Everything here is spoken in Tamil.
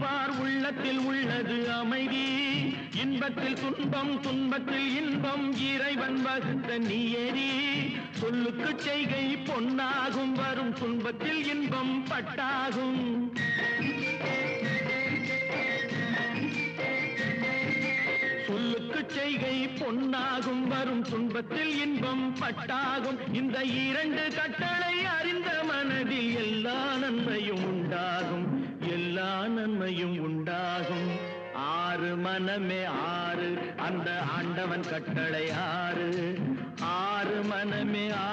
செய்வார் உள்ளத்தில் உள்ளது அமைதி. இன்பத்தில் துன்பம் துன்பத்தில் இன்பம் இறைவன் வகுத்த நியதி. சொல்லுக்கு செய்கை பொன்னாகும் வரும் துன்பத்தில் இன்பம் பட்டாகும். சொல்லுக்கு செய்கை பொன்னாகும் வரும் துன்பத்தில் இன்பம் பட்டாகும். இந்த இரண்டு கட்டளை அறிந்த மனதில் எல்லா எல்லா நன்மையும் உண்டாகும். ஆறு மனமே ஆறு அந்த ஆண்டவன் கட்டளை ஆறு. ஆறு மனமே ஆறு